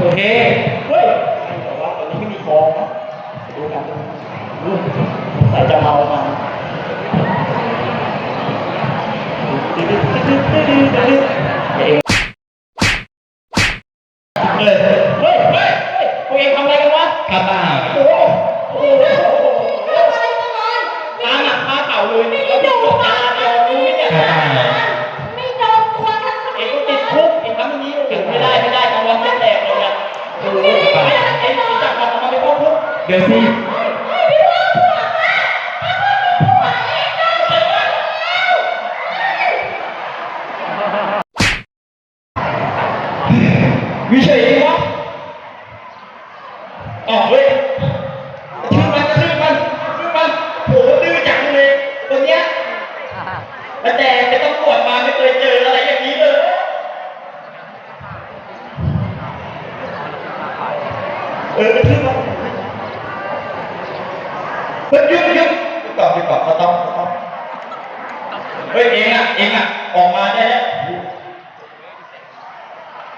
โอเค เฮ้ยแต่ว่าตอนนี้ไม่มีทองนะดูกันอืมใส่จะเมามาเองเฮ้ย เฮ้ย เฮ้ยพวกเองทำอะไรกันวะข้าบ้าโอ้โห เดี๋ยวสิวิเฉยเองวะอ๋อเฮ้ยชื่อมันก็ชื่อมันชื่อมันโหดื้อจังเลยคนเนี้ยแต่แต่ไม่ต้องตรวจมาไม่เคยเจออะไรอย่างนี้เลยเออชื่อมัน เฮ้ยยุดยุดหยุดก่อนหยุดก่อนเขาต้องเขาต้องเฮ้ยเองอะเองอะออกมาได้แล้ว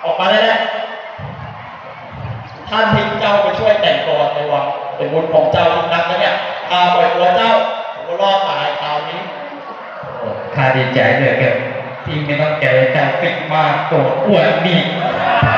ออกมาได้แล้วท่านทิ้งเจ้าไปช่วยแต่งกรในวังเป็นบุญของเจ้าทุกนักนะเนี่ยพาปล่อยตัวเจ้าผมก็รอดตายคราวนี้ข้าดีใจเลยเกินที่ไม่ต้องเจอเจ้าปิดมากตัวอ้วนนี่เ